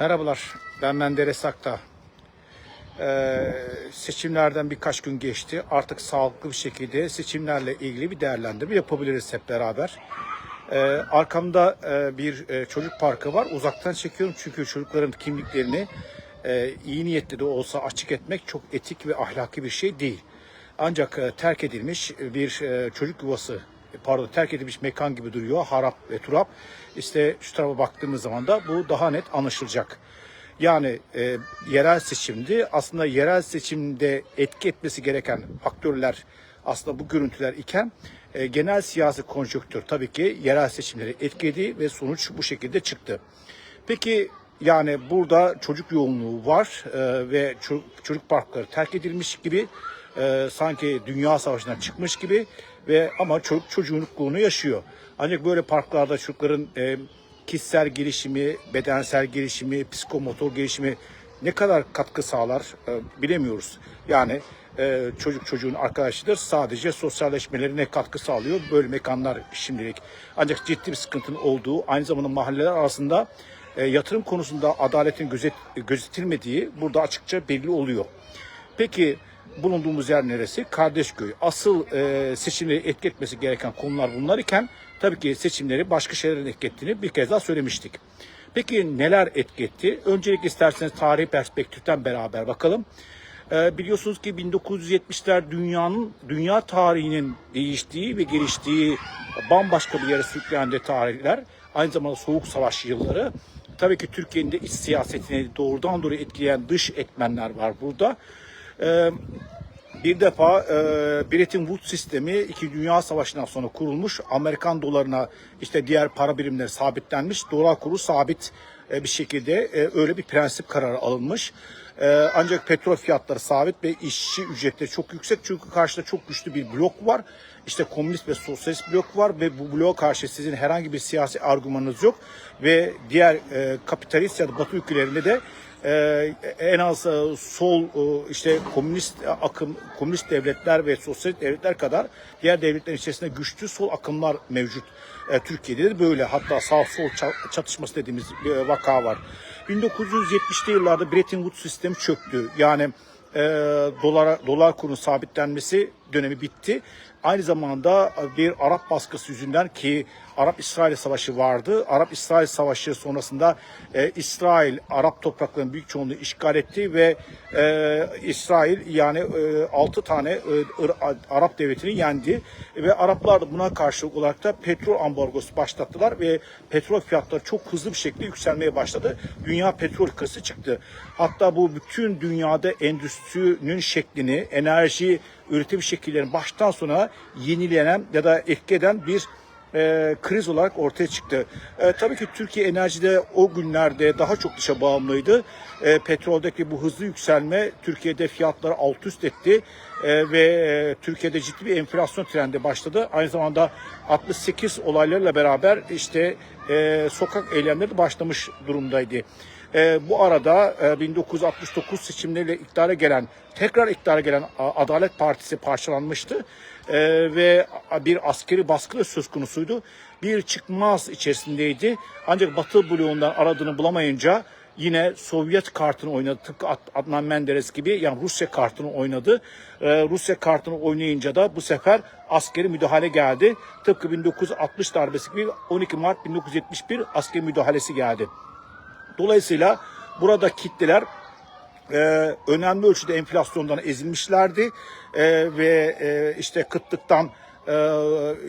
Merhabalar, ben Menderes Akta. Ee, seçimlerden birkaç gün geçti. Artık sağlıklı bir şekilde seçimlerle ilgili bir değerlendirme yapabiliriz hep beraber. Ee, arkamda e, bir e, çocuk parkı var. Uzaktan çekiyorum çünkü çocukların kimliklerini e, iyi niyetli de olsa açık etmek çok etik ve ahlaki bir şey değil. Ancak e, terk edilmiş bir e, çocuk yuvası pardon terk edilmiş mekan gibi duruyor. Harap ve turap. İşte şu tarafa baktığımız zaman da bu daha net anlaşılacak. Yani e, yerel seçimdi. Aslında yerel seçimde etki etmesi gereken faktörler aslında bu görüntüler iken e, genel siyasi konjonktür tabii ki yerel seçimleri etkiledi ve sonuç bu şekilde çıktı. Peki yani burada çocuk yoğunluğu var e, ve çocuk, çocuk parkları terk edilmiş gibi e, sanki dünya savaşından çıkmış gibi ve ama çocuk çocuğunluğunu yaşıyor. Ancak böyle parklarda çocukların e, kişisel gelişimi, bedensel gelişimi, psikomotor gelişimi ne kadar katkı sağlar e, bilemiyoruz. Yani e, çocuk çocuğun arkadaşıdır. Sadece sosyalleşmelerine katkı sağlıyor böyle mekanlar şimdilik. Ancak ciddi bir sıkıntının olduğu aynı zamanda mahalleler arasında e, yatırım konusunda adaletin gözet, gözetilmediği burada açıkça belli oluyor. Peki bulunduğumuz yer neresi? Kardeşköy. Asıl e, seçimleri etki etmesi gereken konular bunlar iken tabii ki seçimleri başka şeylerin etki ettiğini bir kez daha söylemiştik. Peki neler etki etti? Öncelikle isterseniz tarihi perspektiften beraber bakalım. E, biliyorsunuz ki 1970'ler dünyanın dünya tarihinin değiştiği ve geliştiği bambaşka bir yere sürüklendiği tarihler. Aynı zamanda Soğuk Savaş yılları. Tabii ki Türkiye'nin de iç siyasetini doğrudan doğruya etkileyen dış etmenler var burada. Ee, bir defa e, Bretton Woods sistemi iki Dünya Savaşı'ndan sonra kurulmuş. Amerikan dolarına işte diğer para birimleri sabitlenmiş. Dolar kuru sabit e, bir şekilde e, öyle bir prensip kararı alınmış. E, ancak petrol fiyatları sabit ve işçi ücretleri çok yüksek. Çünkü karşıda çok güçlü bir blok var. İşte komünist ve sosyalist blok var ve bu bloğa karşı sizin herhangi bir siyasi argümanınız yok. Ve diğer e, kapitalist ya da batı ülkelerinde de ee, en az e, sol e, işte komünist akım, komünist devletler ve sosyalist devletler kadar diğer devletlerin içerisinde güçlü sol akımlar mevcut. Ee, Türkiye'de de böyle hatta sağ sol ça- çatışması dediğimiz bir vaka var. 1970'li yıllarda Bretton Woods sistemi çöktü. Yani e, dolara dolar kurunun sabitlenmesi dönemi bitti. Aynı zamanda bir Arap baskısı yüzünden ki Arap-İsrail savaşı vardı. Arap-İsrail savaşı sonrasında e, İsrail Arap topraklarının büyük çoğunluğu işgal etti ve e, İsrail yani e, 6 tane e, Arap devletini yendi ve Araplar da buna karşılık olarak da petrol ambargosu başlattılar ve petrol fiyatları çok hızlı bir şekilde yükselmeye başladı. Dünya petrol krizi çıktı. Hatta bu bütün dünyada endüstrinin şeklini, enerji üretim şekillerini baştan sona yenilenen ya da etki eden bir e, kriz olarak ortaya çıktı. E, tabii ki Türkiye enerjide o günlerde daha çok dışa bağımlıydı. E, petroldeki bu hızlı yükselme Türkiye'de fiyatları alt üst etti E, ve e, Türkiye'de ciddi bir enflasyon trendi başladı. Aynı zamanda 68 olaylarla beraber işte e, sokak eylemleri de başlamış durumdaydı. E, bu arada e, 1969 seçimleriyle iktidara gelen, tekrar iktidara gelen Adalet Partisi parçalanmıştı. E, ve bir askeri baskı da söz konusuydu. Bir çıkmaz içerisindeydi. Ancak Batı bloğundan aradığını bulamayınca yine Sovyet kartını oynadı. Tıpkı Ad- Adnan Menderes gibi yani Rusya kartını oynadı. E, Rusya kartını oynayınca da bu sefer askeri müdahale geldi. Tıpkı 1960 darbesi gibi 12 Mart 1971 askeri müdahalesi geldi. Dolayısıyla burada kitleler e, önemli ölçüde enflasyondan ezilmişlerdi E, ve e, işte kıtlıktan e,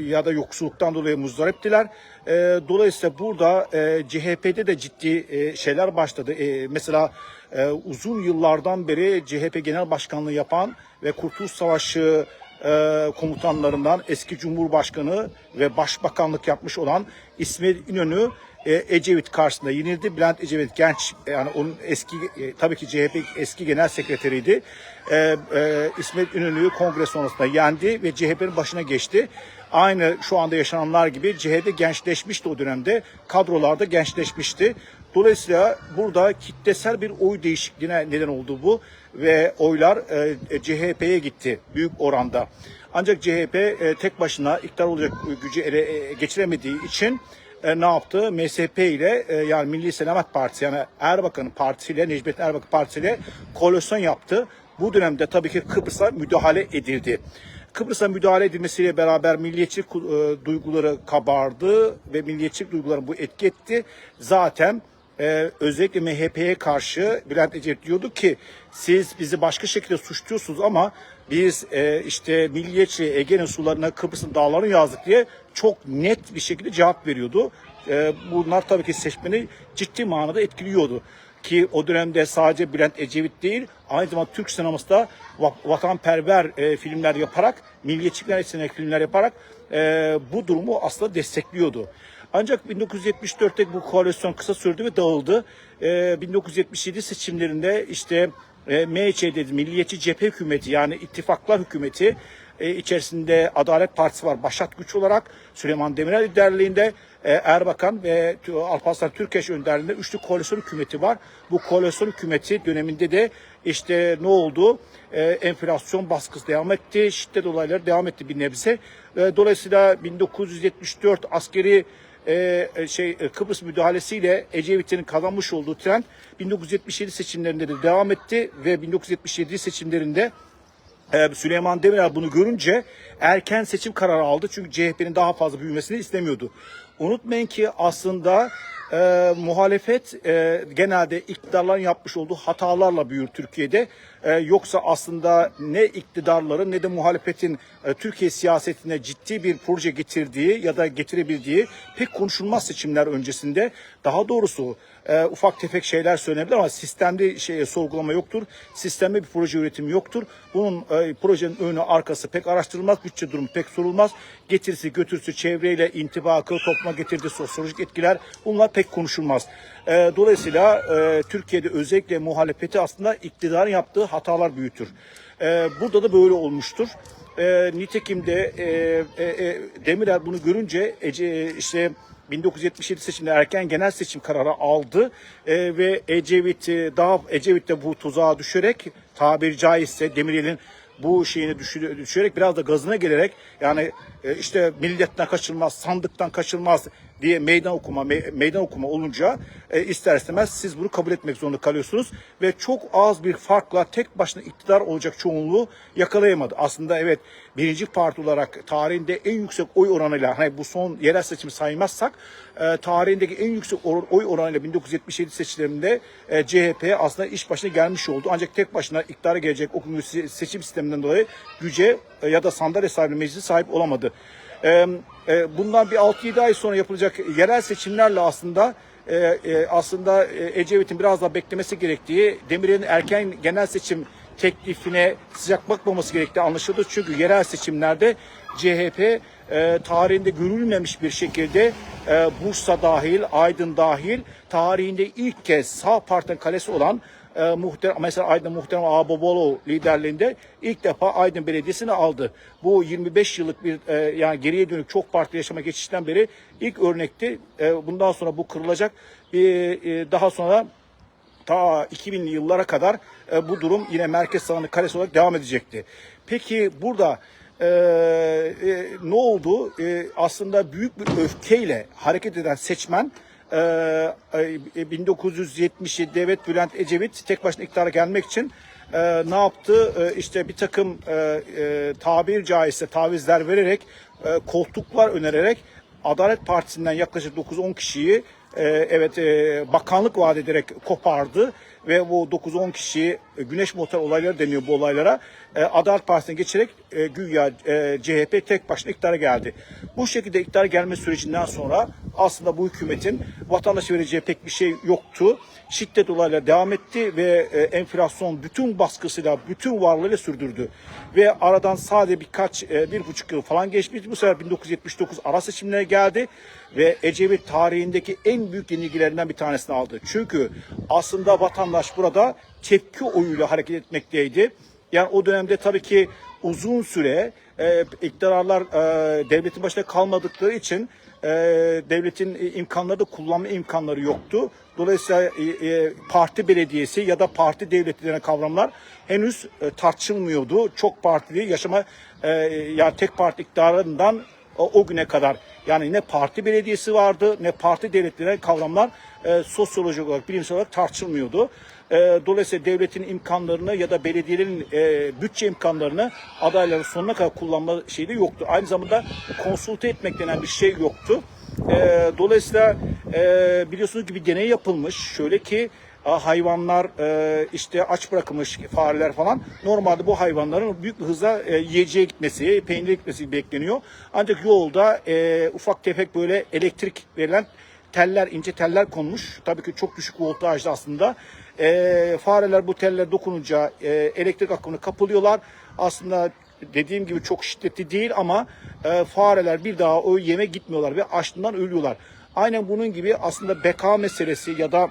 ya da yoksulluktan dolayı muzdariptiler. E, dolayısıyla burada e, CHP'de de ciddi e, şeyler başladı. E, mesela e, uzun yıllardan beri CHP Genel Başkanlığı yapan ve Kurtuluş Savaşı e, komutanlarından eski Cumhurbaşkanı ve Başbakanlık yapmış olan İsmet İnönü e, Ecevit karşısında yenildi. Bülent Ecevit genç yani onun eski e, tabii ki CHP eski genel sekreteriydi. E, e, İsmet İnönü'yü kongre sonrasında yendi ve CHP'nin başına geçti. Aynı şu anda yaşananlar gibi CHP gençleşmişti o dönemde. Kadrolarda gençleşmişti. Dolayısıyla burada kitlesel bir oy değişikliğine neden oldu bu ve oylar e, CHP'ye gitti büyük oranda. Ancak CHP e, tek başına iktidar olacak gücü ele e, geçiremediği için e, ne yaptı? MSP ile e, yani Milli Selamet Partisi yani Erbakan'ın partisiyle Necmettin Erbakan partisiyle koalisyon yaptı. Bu dönemde tabii ki Kıbrıs'a müdahale edildi. Kıbrıs'a müdahale edilmesiyle beraber milliyetçi e, duyguları kabardı ve milliyetçi duyguları bu etki etti. Zaten e, özellikle MHP'ye karşı Bülent Ecevit diyordu ki siz bizi başka şekilde suçluyorsunuz ama biz e, işte milliyetçi Ege'nin sularına Kıbrıs'ın dağlarını yazdık diye çok net bir şekilde cevap veriyordu. E, bunlar tabii ki seçmeni ciddi manada etkiliyordu ki o dönemde sadece Bülent Ecevit değil aynı zamanda Türk sinemasında va- vatanperver e, filmler yaparak milliyetçilikler içine filmler yaparak e, bu durumu aslında destekliyordu. Ancak 1974'te bu koalisyon kısa sürdü ve dağıldı. E, 1977 seçimlerinde işte e, MHC dedi Milliyetçi Cephe Hükümeti yani ittifaklar hükümeti e, içerisinde Adalet Partisi var başat güç olarak Süleyman Demirel liderliğinde e, Erbakan ve Alparslan Türkeş önderliğinde üçlü koalisyon hükümeti var. Bu koalisyon hükümeti döneminde de işte ne oldu? E, enflasyon baskısı devam etti, şiddet olayları devam etti bir nebze. E, dolayısıyla 1974 askeri e, e, şey e, Kıbrıs müdahalesiyle Ecevit'in kazanmış olduğu trend 1977 seçimlerinde de devam etti ve 1977 seçimlerinde ee, Süleyman Demirel bunu görünce erken seçim kararı aldı. Çünkü CHP'nin daha fazla büyümesini istemiyordu. Unutmayın ki aslında e, muhalefet e, genelde iktidarların yapmış olduğu hatalarla büyür Türkiye'de. E, yoksa aslında ne iktidarların ne de muhalefetin e, Türkiye siyasetine ciddi bir proje getirdiği ya da getirebildiği pek konuşulmaz seçimler öncesinde. Daha doğrusu e, ufak tefek şeyler söylenebilir ama sistemde şey, sorgulama yoktur. Sistemde bir proje üretimi yoktur. Bunun e, projenin önü arkası pek araştırılmaz, bütçe durumu pek sorulmaz. Getirisi götürüsü çevreyle intibakı, topluma getirdiği sosyolojik etkiler bunlar pek konuşulmaz. E, dolayısıyla e, Türkiye'de özellikle muhalefeti aslında iktidarın yaptığı hatalar büyütür. E, burada da böyle olmuştur. E, nitekim de e, e, e, Demirel bunu görünce Ece, işte 1977 seçimde erken genel seçim kararı aldı. E, ve Ecevit e, daha Ecevit de bu tuzağa düşerek tabiri caizse Demirel'in bu şeyini düşü- düşürerek biraz da gazına gelerek yani e, işte milletten kaçılmaz, sandıktan kaçılmaz diye meydan okuma me- meydan okuma olunca e, ister istemez siz bunu kabul etmek zorunda kalıyorsunuz ve çok az bir farkla tek başına iktidar olacak çoğunluğu yakalayamadı. Aslında evet birinci parti olarak tarihinde en yüksek oy oranıyla hani bu son yerel seçimi saymazsak e, tarihindeki en yüksek oy oranıyla 1977 seçimlerinde e, CHP aslında iş başına gelmiş oldu. Ancak tek başına iktidara gelecek o günkü se- seçim sisteminden dolayı güce e, ya da sandalye sahibi meclisi sahip olamadı. E, e, bundan bir 6-7 ay sonra yapılacak yerel seçimlerle aslında e, e, aslında e, Ecevit'in biraz daha beklemesi gerektiği, Demirel'in erken genel seçim teklifine sıcak bakmaması gerektiği anlaşıldı. Çünkü yerel seçimlerde CHP e, tarihinde görülmemiş bir şekilde e, Bursa dahil, Aydın dahil tarihinde ilk kez sağ partinin kalesi olan e, muhterem, mesela Aydın Muhterem Ağababaloğlu liderliğinde ilk defa Aydın Belediyesi'ni aldı. Bu 25 yıllık bir e, yani geriye dönük çok partili yaşama geçişten beri ilk örnekti. E, bundan sonra bu kırılacak. E, e, daha sonra ta 2000'li yıllara kadar e, bu durum yine merkez sağını karesi olarak devam edecekti. Peki burada e, e, ne oldu? E, aslında büyük bir öfkeyle hareket eden seçmen e, e, 1977'de evet Bülent Ecevit tek başına iktidara gelmek için e, ne yaptı? E, işte bir takım e, e, tabir caizse tavizler vererek e, koltuklar önererek Adalet Partisi'nden yaklaşık 9-10 kişiyi e, evet e, bakanlık vaat ederek kopardı ve bu 9-10 kişiyi e, güneş motor olayları deniyor bu olaylara e, Adalet Partisi'ne geçerek e, güya e, CHP tek başına iktidara geldi. Bu şekilde iktidara gelme sürecinden sonra aslında bu hükümetin vatandaşa vereceği pek bir şey yoktu. Şiddet olayları devam etti ve e, enflasyon bütün baskısıyla, bütün varlığıyla sürdürdü. Ve aradan sadece birkaç, bir buçuk yıl falan geçmiş. Bu sefer 1979 ara seçimlere geldi ve Ecevit tarihindeki en büyük yenilgilerinden bir tanesini aldı. Çünkü aslında vatandaş burada tepki oyuyla hareket etmekteydi. Yani o dönemde tabii ki uzun süre e, iktidarlar e, devletin başında kalmadıkları için e, devletin imkanları da kullanma imkanları yoktu. Dolayısıyla e, e, parti belediyesi ya da parti devleti denen kavramlar henüz e, tartışılmıyordu. Çok partili yaşama e, yani tek parti iktidarından o, güne kadar. Yani ne parti belediyesi vardı ne parti devletleri kavramlar e, sosyolojik olarak, bilimsel olarak tartışılmıyordu. E, dolayısıyla devletin imkanlarını ya da belediyelerin e, bütçe imkanlarını adayların sonuna kadar kullanma şeyi de yoktu. Aynı zamanda konsulte etmek denen bir şey yoktu. E, dolayısıyla e, biliyorsunuz ki bir deney yapılmış. Şöyle ki hayvanlar e, işte aç bırakılmış fareler falan normalde bu hayvanların büyük bir hızla e, yiyeceğe gitmesi, peynire gitmesi bekleniyor. Ancak yolda e, ufak tefek böyle elektrik verilen teller, ince teller konmuş. Tabii ki çok düşük voltajlı aslında. Fareler bu teller dokununca elektrik akımını kapılıyorlar. Aslında dediğim gibi çok şiddetli değil ama fareler bir daha o yeme gitmiyorlar ve açlığından ölüyorlar. Aynen bunun gibi aslında beka meselesi ya da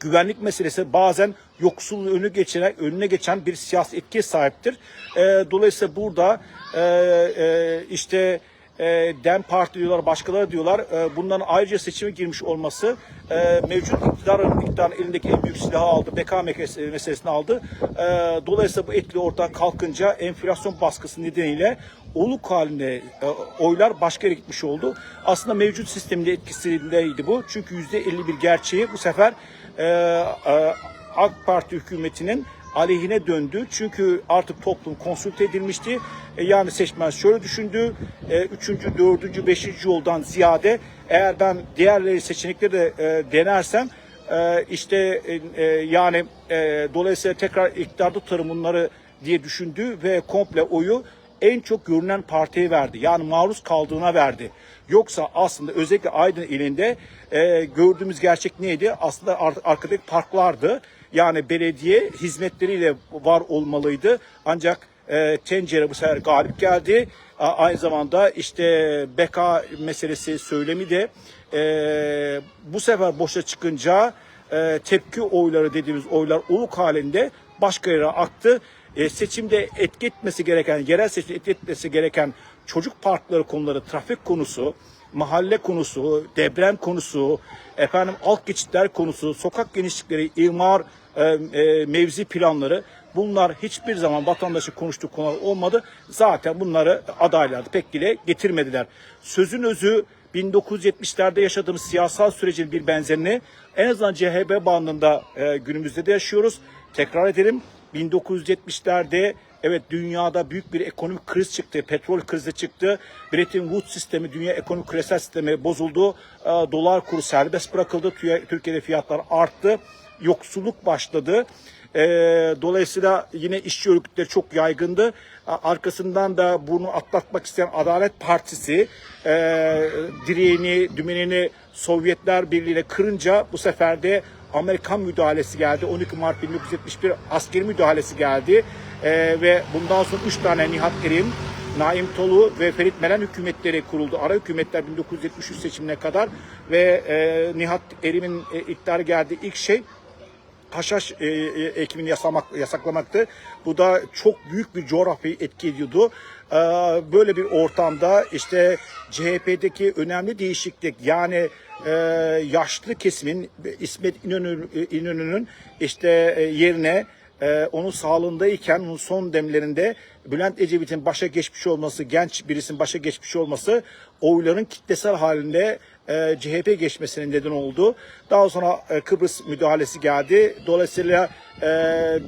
güvenlik meselesi bazen yoksulluğu önü geçen, önüne geçen bir siyasi etkiye sahiptir. E, dolayısıyla burada e, e, işte e, DEM Parti diyorlar, başkaları diyorlar. E, bunların ayrıca seçime girmiş olması e, mevcut iktidarın, iktidarın elindeki en büyük silahı aldı, beka meselesi- meselesini aldı. E, dolayısıyla bu etkili ortadan kalkınca enflasyon baskısı nedeniyle oluk halinde e, oylar başka yere gitmiş oldu. Aslında mevcut sistemin de etkisindeydi bu. Çünkü %51 gerçeği bu sefer e, e, AK Parti hükümetinin aleyhine döndü. Çünkü artık toplum konsült edilmişti. E, yani seçmen şöyle düşündü. E, üçüncü, dördüncü, beşinci yoldan ziyade eğer ben diğerleri seçenekleri de e, denersem e, işte e, e, yani e, dolayısıyla tekrar iktidarda tutarım bunları diye düşündü ve komple oyu en çok görünen partiye verdi. Yani maruz kaldığına verdi. Yoksa aslında özellikle Aydın ilinde e, gördüğümüz gerçek neydi? Aslında ar- arkadaki parklardı. Yani belediye hizmetleriyle var olmalıydı. Ancak e, tencere bu sefer galip geldi. A- aynı zamanda işte beka meselesi söylemi de e, bu sefer boşa çıkınca e, tepki oyları dediğimiz oylar oluk halinde başka yere aktı. E, seçimde etki etmesi gereken, yerel seçimde etki etmesi gereken çocuk parkları konuları, trafik konusu, mahalle konusu, deprem konusu, efendim alt geçitler konusu, sokak genişlikleri, imar e, e, mevzi planları bunlar hiçbir zaman vatandaşın konuştuğu konular olmadı. Zaten bunları adaylar da pek dile getirmediler. Sözün özü 1970'lerde yaşadığımız siyasal sürecin bir benzerini en azından CHP bandında e, günümüzde de yaşıyoruz. Tekrar edelim 1970'lerde evet dünyada büyük bir ekonomik kriz çıktı. Petrol krizi çıktı. Bretton Woods sistemi, dünya ekonomik küresel sistemi bozuldu. E, dolar kuru serbest bırakıldı. Tü- Türkiye'de fiyatlar arttı. Yoksulluk başladı. E, dolayısıyla yine işçi örgütleri çok yaygındı. Arkasından da bunu atlatmak isteyen Adalet Partisi e, direğini, dümenini Sovyetler Birliği'ne kırınca bu sefer de Amerikan müdahalesi geldi. 12 Mart 1971 askeri müdahalesi geldi. E, ve bundan sonra 3 tane Nihat Erim, Naim Tolu ve Ferit Melen hükümetleri kuruldu. Ara hükümetler 1973 seçimine kadar ve e, Nihat Erim'in e, iktidarı geldiği ilk şey haşhaş e, e, ekimini yasamak, yasaklamaktı. Bu da çok büyük bir coğrafyayı etki ediyordu. Ee, böyle bir ortamda işte CHP'deki önemli değişiklik yani e, yaşlı kesimin İsmet İnönü, İnönü'nün işte e, yerine e, onun sağlığındayken onun son demlerinde Bülent Ecevit'in başa geçmiş olması, genç birisinin başa geçmiş olması oyların kitlesel halinde e, CHP geçmesine neden oldu. Daha sonra e, Kıbrıs müdahalesi geldi. Dolayısıyla e,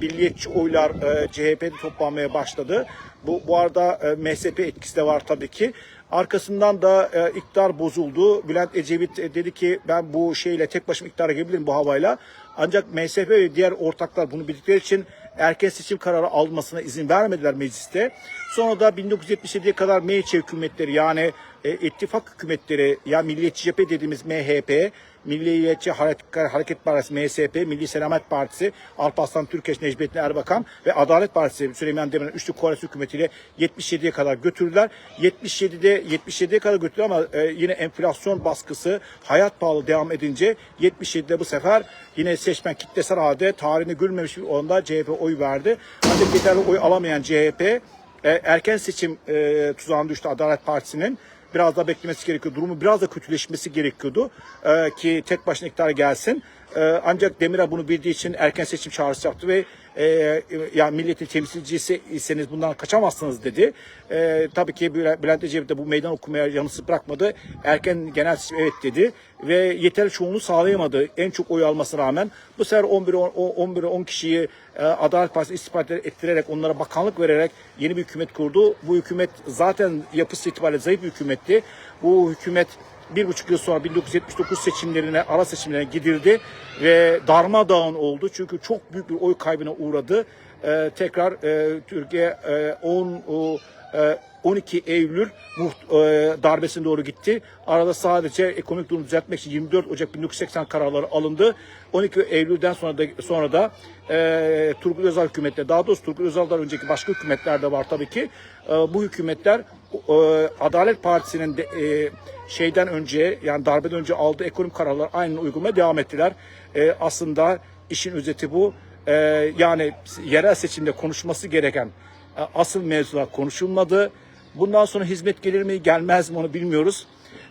milliyetçi oylar e, CHP'de toplanmaya başladı. Bu, bu arada e, MSP etkisi de var tabii ki. Arkasından da e, iktidar bozuldu. Bülent Ecevit e, dedi ki ben bu şeyle tek başıma iktidara gelebilirim bu havayla. Ancak MSP ve diğer ortaklar bunu bildikleri için erken seçim kararı almasına izin vermediler mecliste. Sonra da 1977'ye kadar MHP hükümetleri yani e, ittifak hükümetleri ya Milliyetçi Cephe dediğimiz MHP, Milliyetçi Hareket, Partisi MSP, Milli Selamet Partisi, Alparslan Türkeş, Necmettin Erbakan ve Adalet Partisi Süleyman Demirel üçlü koalisyon hükümetiyle 77'ye kadar götürdüler. 77'de 77'ye kadar götürdüler ama e, yine enflasyon baskısı, hayat pahalı devam edince 77'de bu sefer yine seçmen kitlesel halde tarihini görmemiş bir oranda CHP oy verdi. Ancak yeterli oy alamayan CHP e, erken seçim e, tuzağına düştü Adalet Partisi'nin. Biraz daha beklemesi gerekiyor. Durumu biraz da kötüleşmesi gerekiyordu e, ki tek başına iktidara gelsin. Ee, ancak Demirel bunu bildiği için erken seçim çağrısı yaptı ve e, ya milletin temsilcisi iseniz bundan kaçamazsınız dedi. E, tabii ki Bülent Ecevit de bu meydan okumaya yanısı bırakmadı. Erken genel seçim evet dedi ve yeterli çoğunluğu sağlayamadı. En çok oy almasına rağmen bu sefer 11 10 11 10 kişiyi e, Adalet Partisi istifa ettirerek onlara bakanlık vererek yeni bir hükümet kurdu. Bu hükümet zaten yapısı itibariyle zayıf bir hükümetti. Bu hükümet bir buçuk yıl sonra 1979 seçimlerine, ara seçimlerine gidildi ve darmadağın oldu. Çünkü çok büyük bir oy kaybına uğradı. Ee, tekrar e, Türkiye e, 10 o, e, 12 Eylül muht- e, darbesine doğru gitti. Arada sadece ekonomik durumu düzeltmek için 24 Ocak 1980 kararları alındı. 12 Eylül'den sonra da sonra da e, Turgut Özal hükümetleri, daha doğrusu Turgut Özal'dan önceki başka hükümetler de var tabii ki. E, bu hükümetler e, Adalet Partisi'nin de, e, şeyden önce yani darbeden önce aldığı ekonomik kararlar aynen uygulamaya devam ettiler. E, aslında işin özeti bu. E, yani yerel seçimde konuşması gereken e, asıl mevzular konuşulmadı. Bundan sonra hizmet gelir mi gelmez mi onu bilmiyoruz.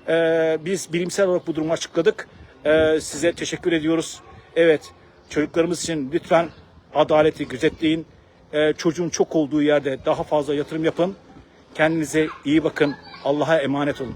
E, biz bilimsel olarak bu durumu açıkladık. E, size teşekkür ediyoruz. Evet çocuklarımız için lütfen adaleti gözetleyin. E, çocuğun çok olduğu yerde daha fazla yatırım yapın. Kendinize iyi bakın. Allah'a emanet olun.